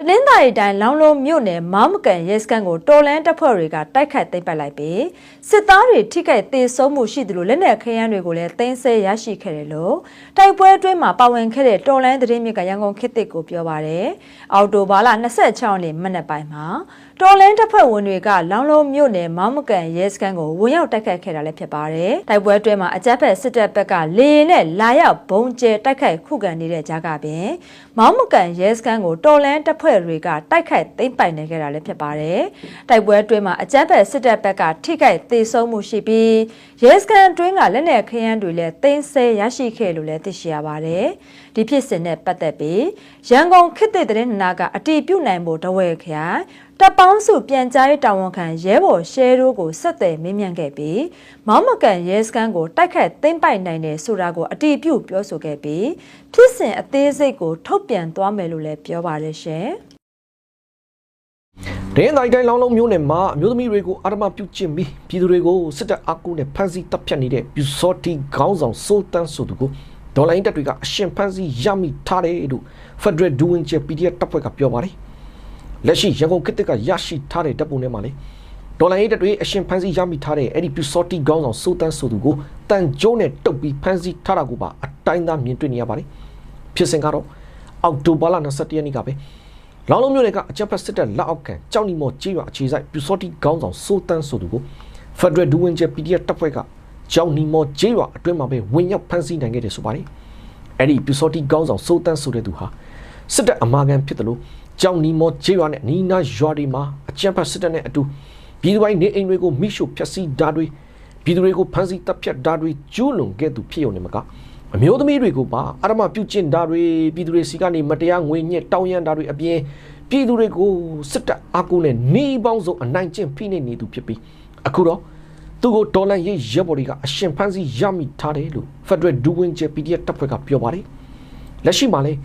တနင်္သာရီတိုင်းလောင်းလုံးမြို့နယ်မောင်းမကန်ရဲစခန်းကိုတော်လန်တပ်ဖွဲ့တွေကတိုက်ခတ်သိမ်းပိုက်လိုက်ပြီးစစ်သားတွေထိခိုက်သေဆုံးမှုရှိသလိုလက်နက်ခဲယမ်းတွေကိုလည်းသိမ်းဆည်းရရှိခဲ့တယ်လို့တိုက်ပွဲအတွင်းမှာပါဝင်ခဲ့တဲ့တော်လန်သတင်းမြစ်ကရန်ကုန်ခေတ်သစ်ကိုပြောပါရယ်အော်တိုဘာလ26ရက်နေ့မနက်ပိုင်းမှာတော်လန်တပ်ဖွဲ့ဝင်တွေကလောင်းလုံးမြို့နယ်မောင်းမကန်ရဲစခန်းကိုဝင်ရောက်တိုက်ခတ်ခဲ့တာလည်းဖြစ်ပါတယ်တိုက်ပွဲအတွင်းမှာအကြမ်းဖက်စစ်တပ်ဘက်ကလေရင်နဲ့လာရောက်ဘုံကျဲတိုက်ခိုက်ခုခံနေတဲ့ကြားကပင်မောင်းမကန်ရဲစခန်းကိုတော်လန်တပ်ဖွဲ့တွေကတိုက်ခိုက်သိမ်းပိုက်နေခဲ့တာလည်းဖြစ်ပါတယ်တိုက်ပွဲအတွင်းမှာအကြမ်းဖက်စစ်တပ်ဘက်ကထိခိုက်သေဆုံးမှုရှိပြီးရဲစခန်းအတွင်းကလက်နက်ခရမ်းတွေလည်းသိမ်းဆည်းရရှိခဲ့လို့လည်းသိရှိရပါတယ်ဒီဖြစ်စဉ်နဲ့ပတ်သက်ပြီးရန်ကုန်ခေတ်သစ်သတင်းနာကအတီးပြုတ်နိုင်ဖို့တဝဲခရိုင်တပ်ပေါင်းစုပြန်ကြားရေးတာဝန်ခံရဲဘော်ရှဲရိုးကိုဆက်သွယ်မင်းမြန်ခဲ့ပြီးမောင်းမကန်ရဲစခန်းကိုတိုက်ခတ်သိမ်းပိုက်နိုင်တယ်ဆိုတာကိုအတီးပြုတ်ပြောဆိုခဲ့ပြီးဖြစ်စဉ်အသေးစိတ်ကိုထုတ်ပြန်သွားမယ်လို့လည်းပြောပါတယ်ရှင်။ဒင်းတိုင်းတိုင်းလောင်းလုံးမျိုးနယ်မှာအမျိုးသမီးတွေကိုအာရမပြုတ်ကျင့်ပြီးပြည်သူတွေကိုစစ်တပ်အကူနဲ့ဖမ်းဆီးတပ်ဖြတ်နေတဲ့ပြူစောတီခေါင်းဆောင်စိုးတန်းဆိုသူကိုဒေါ်လာရင်းတပ်တွေကအရှင်ဖမ်းဆီးရမိထားတယ်လို့ Federal Doing Che PDF တပ်ဖွဲ့ကပြောပါတယ် လက်ရှိရန်ကုန်ခေတ်ကရရှိထားတဲ့တပ်ပုံထဲမှာလေဒေါ်လာရင်းတပ်တွေအရှင်ဖမ်းဆီးရမိထားတဲ့အဲ့ဒီပြူစောတီခေါင်းဆောင်စိုးတန်းဆိုသူကိုတန်ကြိုးနဲ့တုပ်ပြီးဖမ်းဆီးထားတာကိုပါအတိုင်းသားမြင်တွေ့နေရပါတယ်ဖြစ်စဉ်ကတော့အောက်တိုဘာလ22ရက်နေ့ကပဲလောင်းလုံးမျိုးတွေကအကြက်ဖက်စစ်တပ်လက်အောက်ခံကြောက်နီမော်ကြေးရွာအခြေဆိုင်ပြူစောတိခေါင်းဆောင်စိုးတန်းဆိုသူကို Federal ဒူဝင်ကျ PDF တပ်ဖွဲ့ကကြောက်နီမော်ကြေးရွာအတွင်းမှာပဲဝင်ရောက်ဖမ်းဆီးနိုင်ခဲ့တယ်ဆိုပါတယ်။အဲ့ဒီပြူစောတိခေါင်းဆောင်စိုးတန်းဆိုတဲ့သူဟာ စစ်တပ်အမာခံဖြစ်တယ်လို့ကြောက်နီမော်ကြေးရွာနဲ့နီနာရွာတွေမှာအကြက်ဖက်စစ်တပ်နဲ့အတူပြည်သူပိုင်းနေအိမ်တွေကိုမိရှို့ဖျက်ဆီးဓာတ်တွေပြည်သူတွေကိုဖမ်းဆီးတပ်ဖြတ်ဓာတ်တွေကျူးလွန်ခဲ့သူဖြစ်ရုံနဲ့မကအမျိုးသမီးတွေကိုပါအာရမပြုတ်ကျင့်ဓာတ်တွေပြည်သူတွေစီကနေမတရားငွေညစ်တောင်းရမ်းဓာတ်တွေအပြင်ပြည်သူတွေကိုစစ်တပ်အကူနဲ့နှီးပေါင်းစုံအနိုင်ကျင့်ဖိနှိပ်နေသူဖြစ်ပြီးအခုတော့သူကိုဒေါ်လာရေးရပ်ဘော်တွေကအရှင်ဖန်းစီရမိထားတယ်လို့ Federal Doing Che PDF တပ်ဖွဲ့ကပြောပါတယ်လက်ရှိမှာလည်း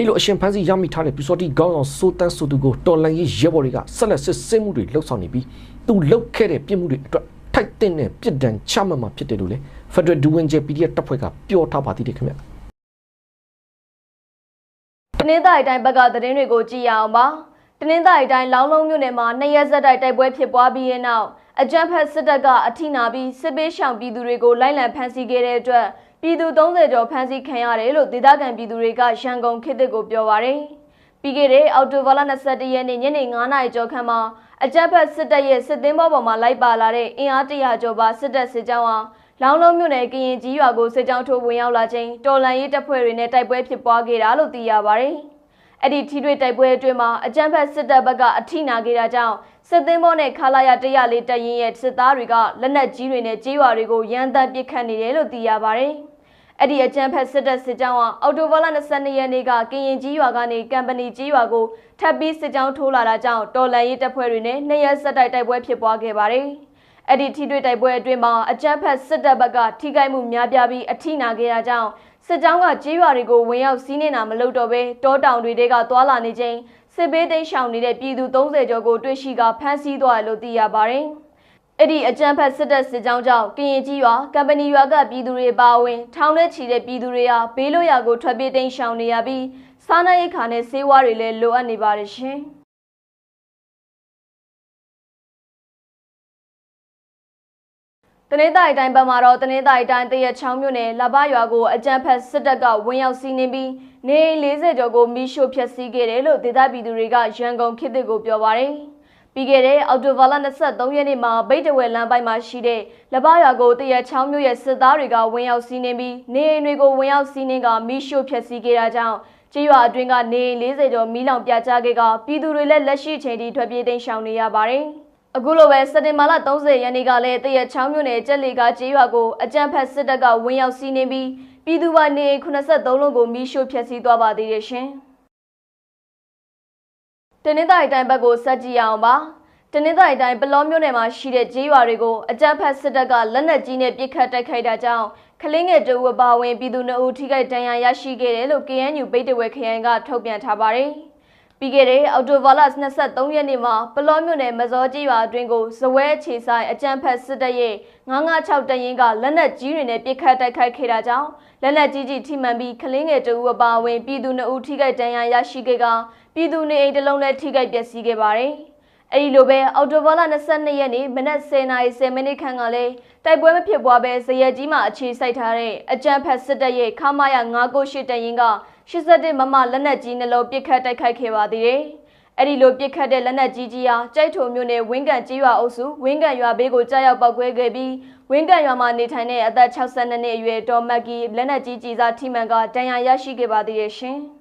အဲ့လိုအရှင်ဖန်းစီရမိထားတဲ့ပြူစောတိခေါင်းဆောင်စိုးတန်းဆိုသူကိုတော်လန်ရေးရဲဘော်တွေကဆက်လက်စစ်ဆေးမှုတွေလှုပ်ဆောင်နေပြီးသူလှုပ်ခဲ့တဲ့ပြစ်မှုတွေအတွက်ထိုက်တဲ့နဲ့ပြစ်ဒဏ်ချမှတ်မှာဖြစ်တယ်လို့လည်း Federal Doing Che PDF တပ်ဖွဲ့ကပြောထားပါသေးတယ်ခင်ဗျတနင်္သာရီတိုင်းဘက်ကသတင်းတွေကိုကြည့်ရအောင်ပါတနင်္သာရီတိုင်းလောင်းလုံးမြို့နယ်မှာနှစ်ရက်ဆက်တိုက်တိုက်ပွဲဖြစ်ပွားပြီးတဲ့နောက်အကြမ်းဖက်စစ်တပ်ကအထိနာပြီးစစ်ပေးရှောင်ပြည်သူတွေကိုလိုက်လံဖမ်းဆီးခဲ့တဲ့အတွက် ပြည်သူ30ကျော်ဖမ်းဆီးခံရတယ်လို့ဒေသခံပြည်သူတွေကရန်ကုန်ခေတ်သစ်ကိုပြောပါရယ်ပြီးခဲ့တဲ့အောက်တိုဘာလ22ရက်နေ့ညနေ9:00နာရီကျော်ခန့်မှာအကြမ်းဖက်စစ်တပ်ရဲ့စစ်သင်းဘောပေါ်မှာလိုက်ပါလာတဲ့အင်အားတရာကျော်ပါစစ်တပ်စစ်ကြောင်းဟာလောင်းလုံးမြို့နယ်ကရင်ကြီးရွာကိုစစ်ကြောင်းထိုးဝင်ရောက်လာချိန်တော်လန်ရေးတပ်ဖွဲ့တွေနဲ့တိုက်ပွဲဖြစ်ပွားခဲ့တာလို့သိရပါရယ်။အဲ့ဒီထီထွေတိုက်ပွဲအတွင်းမှာအကြမ်းဖက်စစ်တပ်ဘက်ကအထိနာခဲ့တာကြောင့်စစ်သင်းဘောနဲ့ခလာရ104တပ်ရင်းရဲ့စစ်သားတွေကလက်နက်ကြီးတွေနဲ့ကြေးရွာတွေကိုရန်တမ်းပစ်ခတ်နေတယ်လို့သိရပါရယ်။ အဲ့ဒီအကြမ်းဖက်စစ်တပ်စစ်ကြောင်းဟာအော်တိုဘာလ22ရက်နေ့ကကရင်ကြီးရွာကနေကမ်ပဏီကြီးရွာကိုထပ်ပြီးစစ်ကြောင်းထိုးလာတာကြောင့်တော်လန်ရေးတပ်ဖွဲ့တွေနဲ့နှစ်ရက်ဆက်တိုက်တိုက်ပွဲဖြစ်ပွားခဲ့ပါတယ်။အဲ့ဒီထိတွေ့တိုက်ပွဲအတွင်းမှာအကြမ်းဖက်စစ်တပ်ဘက်ကထိခိုက်မှုများပြားပြီးအထိနာခဲ့တာကြောင့်စစ်ကြောင်းကကြေးရွာတွေကိုဝင်ရောက်စီးနေတာမလုပ်တော့ဘဲတောတောင်တွေကသွာလာနေချိန်စစ်ဘေးသိမ်းရှောင်နေတဲ့ပြည်သူ30ကျော်ကိုတွေ့ရှိကဖမ်းဆီးသွားတယ်လို့သိရပါတယ်။ အဲ့ဒီအကြမ်းဖက်စစ်တပ်စစ်ကြောင်းကြောင့်ကရင်ကြီးရွာကမ်ပဏီရွာကပြည်သူတွေပါဝင်ထောင်ထဲချီတဲ့ပြည်သူတွေဟာဘေးလွတ်ရာကိုထွက်ပြေးတိမ်းရှောင်နေရပြီးစားနပ်ရိက္ခာနဲ့ဆေးဝါးတွေလည်းလိုအပ်နေပါတယ်ရှင်။တနင်္သာရီတိုင်းဘက်မှာတော့တနင်္သာရီတိုင်းတရက်ချောင်းမြို့နယ်လဘရွာကိုအကြမ်းဖက်စစ်တပ်ကဝင်ရောက်စီးနင်းပြီးနေအိမ်40ကျော်ကိုမိရှို့ဖျက်ဆီးခဲ့တယ်လို့ဒေသပြည်သူတွေကရန်ကုန်ခေတ်သစ်ကိုပြောပါရယ် ပြီးခဲ့တဲ့အောက်တိုဘာလ23ရက်နေ့မှာဗိတ်တဝဲလမ်းပိုင်းမှာရှိတဲ့လဘရွာကိုတရက်ချောင်းမြို့ရဲ့စစ်သားတွေကဝင်ရောက်စီးနင်းပြီးနေအိမ်တွေကိုဝင်ရောက်စီးနင်းကမိရှို့ဖျက်ဆီးခဲ့တာကြောင့်ကြေးရွာအတွင်းကနေအိမ်40ကျော်မီးလောင်ပြာကျခဲ့ကပြည်သူတွေလည်းလက်ရှိချိန်ထိထွက်ပြေးတိမ်းရှောင်နေရပါတယ်။အခုလိုပဲစက်တင်ဘာလ30ရက်နေ့ကလည်းတရက်ချောင်းမြို့နယ်ကျက်လီကကျေးရွာကိုအကြမ်းဖက်စစ်တပ်ကဝင်ရောက်စီးနင်းပြီးပြည်သူပါနေအိမ်83လုံးကိုမီးရှို့ဖျက်ဆီးသွားပါသေးတယ်ရှင်။ တနင်္သာရီတိုင်းဘက်ကိုဆက်ကြည့်ရအောင်ပါ။တနင်္သာရီတိုင်းပလောမြို့နယ်မှာရှိတဲ့ကျေးရွာတွေကိုအကြမ်းဖက်စစ်တပ်ကလက်နက်ကြီးနဲ့ပစ်ခတ်တိုက်ခိုက်တာကြောင့်ကလင်းငယ်တအူအပါဝင်ပြည်သူနှုတ်ထိခိုက်ဒဏ်ရာရရှိခဲ့တယ်လို့ KNU ပိတ်တဝဲခရိုင်ကထုတ်ပြန်ထားပါတယ်။ ပြီးခဲ့တဲ့အော်တိုဘာလ23ရက်နေ့မှာပလောမြို့နယ်မစောကြီးရွာအတွင်းကိုဇဝဲအခြေဆိုင်အကြမ်းဖက်စစ်တပ်ရဲ့996တရင်ကလက်နက်ကြီးတွေနဲ့ပစ်ခတ်တိုက်ခိုက်ခဲ့တာကြောင့်လက်နက်ကြီးကြီးထိမှန်ပြီးကလင်းငယ်တအူအပါအဝင်ပြည်သူ2ဦးထိခိုက်ဒဏ်ရာရရှိခဲ့ကပြည်သူနေအိမ်တစ်လုံးလည်းထိခိုက်ပျက်စီးခဲ့ပါတယ်။ အဲဒီလိုပဲအော်တိုဘာလ22ရက်နေ့မနက်10:10မိနစ်ခန့်ကလည်းတိုက်ပွဲမဖြစ်ပွားပဲဇရက်ကြီးမှာအခြေစိုက်ထားတဲ့အကြမ်းဖက်စစ်တပ်ရဲ့ခမာရ998တရင်က81မမလက်နက်ကြီးနှလုံးပစ်ခတ်တိုက်ခိုက်ခဲ့ပါသေးတယ်။အဲ့ဒီလိုပြစ်ခတ်တဲ့လက်နက်ကြီးကြီးဟာကြိုက်ထုံမြို့နယ်ဝင်းကန်ကြီးရွာအုပ်စုဝင်းကန်ရွာဘေးကိုကြားရောက်ပောက်ကွဲခဲ့ပြီးဝင်းကန်ရွာမှာနေထိုင်တဲ့အသက်62နှစ်အရွယ်ဒေါ်မက်ကီလက်နက်ကြီးကြီးစားထိမှန်ကဒဏ်ရာရရှိခဲ့ပါသေးတယ်ရှင်။